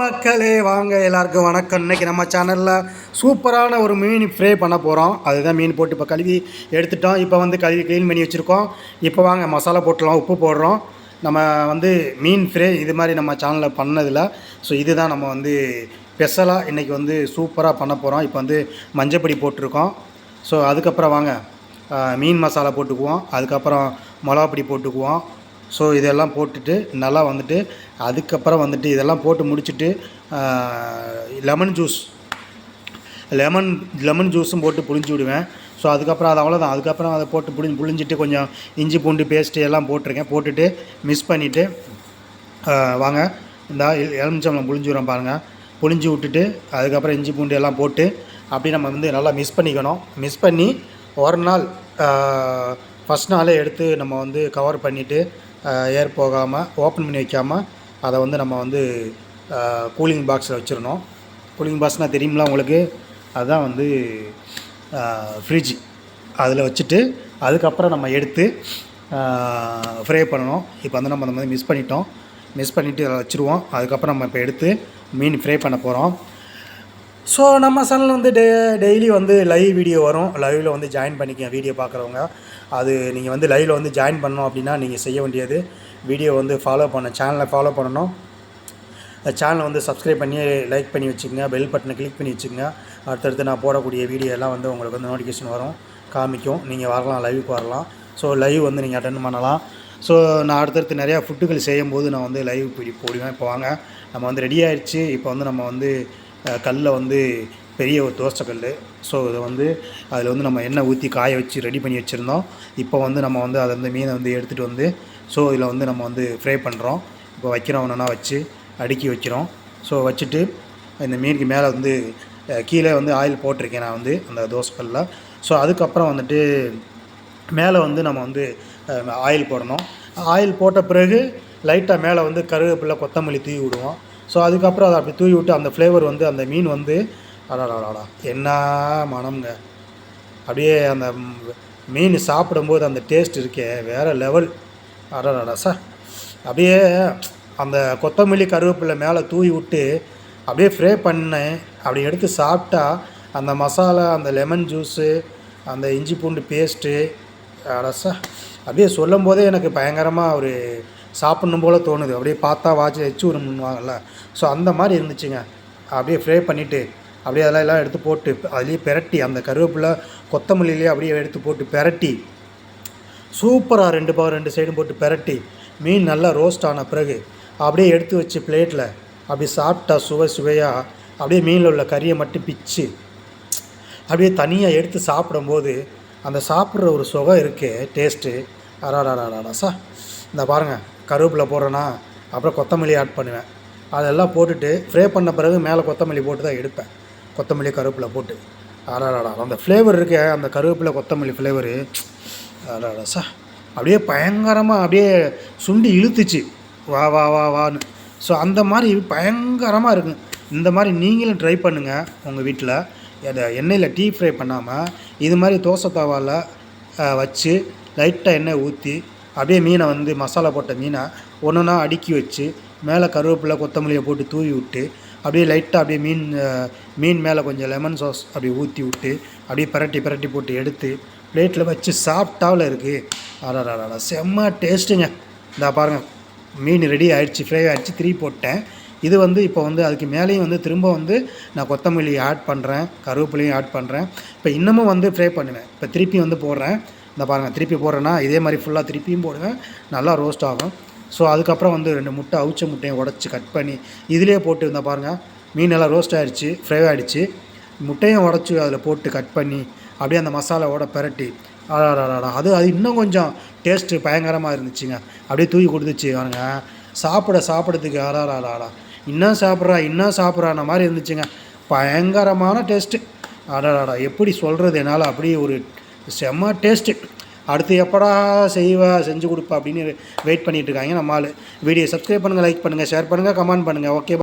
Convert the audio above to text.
மக்களே வாங்க எல்லாருக்கும் வணக்கம். இன்னைக்கு நம்ம சேனலில் சூப்பரான ஒரு மீன் ஃப்ரை பண்ண போகிறோம் அதுதான் மீன் போட்டு இப்போ கழுவி எடுத்துட்டோம். இப்போ வந்து கழுவி க்ளீன் பண்ணி வச்சுருக்கோம். இப்போ வாங்க மசாலா போட்டுலாம் உப்பு போடுறோம். நம்ம வந்து மீன் ஃப்ரை இது மாதிரி நம்ம சேனலில் பண்ணதில்ல. ஸோ இதுதான் நம்ம வந்து ஸ்பெஷலாக இன்றைக்கி வந்து சூப்பராக பண்ண போகிறோம் இப்போ வந்து மஞ்சப்பொடி போட்டிருக்கோம். ஸோ அதுக்கப்புறம் வாங்க மீன் மசாலா போட்டுக்குவோம். அதுக்கப்புறம் மிளகாப்பொடி போட்டுக்குவோம். ஸோ இதெல்லாம் போட்டுட்டு நல்லா வந்துட்டு அதுக்கப்புறம் வந்துட்டு இதெல்லாம் போட்டு முடிச்சுட்டு லெமன் ஜூஸ் லெமன் லெமன் ஜூஸும் போட்டு புழிஞ்சு விடுவேன். ஸோ அதுக்கப்புறம் அது அவ்வளோதான் அதுக்கப்புறம் அதை போட்டு புளி புழிஞ்சிட்டு கொஞ்சம் இஞ்சி பூண்டு பேஸ்ட்டு எல்லாம் போட்டிருக்கேன். போட்டுட்டு மிக்ஸ் பண்ணிவிட்டு வாங்க. இந்த எலுமிச்சம்பளம் புழிஞ்சு விடுறோம் பாருங்கள் புழிஞ்சு விட்டுட்டு அதுக்கப்புறம் இஞ்சி பூண்டு எல்லாம் போட்டு அப்படியே நம்ம வந்து நல்லா மிக்ஸ் பண்ணிக்கணும். மிக்ஸ் பண்ணி ஒரு நாள் ஃபஸ்ட் நாளே எடுத்து நம்ம வந்து கவர் பண்ணிவிட்டு ஏர் போகாமல் ஓப்பன் பண்ணி வைக்காமல் அதை வந்து நம்ம வந்து கூலிங் பாக்ஸில் வச்சிடணும். கூலிங் பாக்ஸ்னால் தெரியுங்களா உங்களுக்கு? அதுதான் வந்து ஃப்ரிட்ஜ் அதில் வச்சுட்டு அதுக்கப்புறம் நம்ம எடுத்து ஃப்ரை பண்ணணும். இப்போ வந்து நம்ம அந்த மாதிரி மிஸ் பண்ணிட்டோம். மிஸ் பண்ணிவிட்டு அதில் வச்சுருவோம். அதுக்கப்புறம் நம்ம இப்போ எடுத்து மீன் ஃப்ரை பண்ண போகிறோம் ஸோ நம்ம சேனல் வந்து டே டெய்லி வந்து லைவ் வீடியோ வரும். லைவில் வந்து ஜாயின் பண்ணிக்க வீடியோ பார்க்குறவங்க. அது நீங்கள் வந்து லைவில் வந்து ஜாயின் பண்ணணும் அப்படின்னா நீங்கள் செய்ய வேண்டியது. வீடியோ வந்து ஃபாலோ பண்ண சேனலை ஃபாலோ பண்ணணும். சேனலை வந்து சப்ஸ்கிரைப் பண்ணி லைக் பண்ணி வச்சுக்கோங்க. பெல் பட்டனை கிளிக் பண்ணி வச்சுக்கோங்க. அடுத்தடுத்து நான் போடக்கூடிய வீடியோ எல்லாம் வந்து உங்களுக்கு வந்து நோட்டிஃபிகேஷன் வரும். காமிக்கும். நீங்கள் வரலாம் லைவுக்கு வரலாம். ஸோ லைவ் வந்து நீங்கள் அட்டன் பண்ணலாம். ஸோ நான் அடுத்தடுத்து நிறையா ஃபுட்டுகள் செய்யும்போது நான் வந்து லைவ் போடுவேன். இப்போ வாங்க. நம்ம வந்து ரெடி ஆயிடுச்சு இப்போ வந்து நம்ம வந்து கல்லில் வந்து பெரிய ஒரு தோசைக்கல் ஸோ இதை வந்து அதில் வந்து நம்ம எண்ணெய் ஊற்றி காய வச்சு ரெடி பண்ணி வச்சுருந்தோம். இப்போ வந்து நம்ம வந்து அதை வந்து மீனை வந்து எடுத்துகிட்டு வந்து ஸோ இதில் வந்து நம்ம வந்து ஃப்ரை பண்ணுறோம். இப்போ வைக்கிறோம் ஒன்றா வச்சு அடுக்கி வைக்கிறோம். ஸோ வச்சுட்டு இந்த மீனுக்கு மேலே வந்து கீழே வந்து ஆயில் போட்டிருக்கேன் நான் வந்து அந்த தோசைக்கல்லில் ஸோ அதுக்கப்புறம் வந்துட்டு மேலே வந்து நம்ம வந்து ஆயில் போடணும். ஆயில் போட்ட பிறகு லைட்டாக மேலே வந்து கருவேப்பிலை கொத்தமல்லி தூவி விடுவோம். ஸோ அதுக்கப்புறம் அதை அப்படி தூவி விட்டு அந்த ஃப்ளேவர் வந்து அந்த மீன் வந்து அடாடாடாடா என்ன மனம்ங்க. அப்படியே அந்த மீன் சாப்பிடும்போது அந்த டேஸ்ட் இருக்கே வேறு லெவல் அடாடாடா சார் அப்படியே அந்த கொத்தமல்லி கருவேப்பிலை மேலே தூவி விட்டு அப்படியே ஃப்ரை பண்ணேன் அப்படி எடுத்து சாப்பிட்டா அந்த மசாலா அந்த லெமன் ஜூஸு அந்த இஞ்சி பூண்டு பேஸ்ட்டு அடசா அப்படியே சொல்லும் போதே எனக்கு பயங்கரமாக ஒரு சாப்பிட்ணும் போல் தோணுது. அப்படியே பார்த்தா வாட்சி வச்சு விடுவாங்கல்ல ஸோ அந்த மாதிரி இருந்துச்சுங்க. அப்படியே ஃப்ரை பண்ணிவிட்டு அப்படியே அதெல்லாம் எல்லாம் எடுத்து போட்டு அதுலேயே பெரட்டி அந்த கருவேப்பிலை கொத்தமல்லிலேயே அப்படியே எடுத்து போட்டு பெரட்டி சூப்பராக ரெண்டு பவர் ரெண்டு சைடும் போட்டு பெரட்டி மீன் நல்லா ரோஸ்ட் ஆன பிறகு அப்படியே எடுத்து வச்சு பிளேட்டில் அப்படி சாப்பிட்டா சுவை சுவையாக அப்படியே மீனில் உள்ள கறியை மட்டும் பிச்சு அப்படியே தனியாக எடுத்து சாப்பிடும்போது அந்த சாப்பிட்ற ஒரு சுகம் இருக்கே டேஸ்ட்டு அடாடாடாடா சா. இந்த பாருங்கள் கருவேப்பிலை போடுறேன்னா அப்புறம் கொத்தமல்லி ஆட் பண்ணுவேன். அதெல்லாம் போட்டுட்டு ஃப்ரை பண்ண பிறகு மேலே கொத்தமல்லி போட்டு தான் எடுப்பேன். கொத்தமல்லி கருவேப்பிலை போட்டு. அடாடாடா அந்த ஃப்ளேவர் இருக்கே அந்த கருவேப்பிலை கொத்தமல்லி ஃப்ளேவரு அடாடா சார் அப்படியே பயங்கரமாக அப்படியே சுண்டி இழுத்துச்சு. வா வா வா வான்னு. ஸோ அந்த மாதிரி பயங்கரமாக இருக்கும் இந்த மாதிரி நீங்களும் ட்ரை பண்ணுங்கள் உங்கள் வீட்டில் அதை எண்ணெயில் டீ ஃப்ரை பண்ணாமல் இது மாதிரி தோசை தவாவில் வச்சு லைட்டாக எண்ணெய் ஊற்றி அப்படியே மீனை வந்து மசாலா போட்ட மீனை ஒன்றுனா அடுக்கி வச்சு மேலே கருவேப்பிலை கொத்தமல்லியை போட்டு தூவி விட்டு அப்படியே லைட்டாக அப்படியே மீன் மீன் மேலே கொஞ்சம் லெமன் சாஸ் அப்படியே ஊற்றி விட்டு அப்படியே பிரட்டி பிரட்டி போட்டு எடுத்து பிளேட்டில் வச்சு சாப்பிட்டாவில் இருக்குது அடாடாடா செம்ம டேஸ்ட்டுங்க இந்த பாருங்கள் மீன் ரெடி ஆயிடுச்சு ஃப்ரை ஆயிடுச்சு திருப்பி போட்டேன். இது வந்து இப்போ வந்து அதுக்கு மேலேயும் வந்து திரும்ப வந்து நான் கொத்தமல்லி ஆட் பண்ணுறேன் கருவேப்பிலையும் ஆட் பண்ணுறேன் இப்போ இன்னமும் வந்து ஃப்ரை பண்ணுவேன். இப்போ திருப்பி வந்து போடுறேன். இந்த பாருங்கள் திருப்பி போடுறேன்னா இதே மாதிரி ஃபுல்லாக திருப்பியும் போடுவேன். நல்லா ரோஸ்ட் ஆகும். ஸோ அதுக்கப்புறம் வந்து ரெண்டு முட்டை அவிச்ச முட்டையை உடச்சி கட் பண்ணி இதிலே போட்டு இருந்தால் பாருங்கள் மீன் எல்லாம் ரோஸ்ட் ஆயிடுச்சு ஃப்ரை ஆகிடுச்சு முட்டையும் உடச்சி அதில் போட்டு கட் பண்ணி அப்படியே அந்த மசாலாவோட பிரட்டி. அடாடாடா அது அது இன்னும் கொஞ்சம் டேஸ்ட்டு பயங்கரமாக இருந்துச்சுங்க அப்படியே தூக்கி கொடுத்துச்சு பாருங்க சாப்பிட சாப்பிட்றதுக்கு அடாடாடாடா இன்னும் சாப்பிட்றா இன்னும் சாப்பிட்றான மாதிரி இருந்துச்சுங்க பயங்கரமான டேஸ்ட்டு அடாடாடா எப்படி சொல்கிறது என்னால் அப்படியே ஒரு செம்ம டேஸ்ட்டு அடுத்து எப்படா செய்வா செஞ்சு கொடுப்பா அப்படின்னு வெயிட் பண்ணிகிட்டு இருக்காங்க நம்ம ஆள். வீடியோ சப்ஸ்கிரைப் பண்ணுங்கள் லைக் பண்ணுங்கள் ஷேர் பண்ணுங்கள் கமெண்ட் பண்ணுங்கள் ஓகே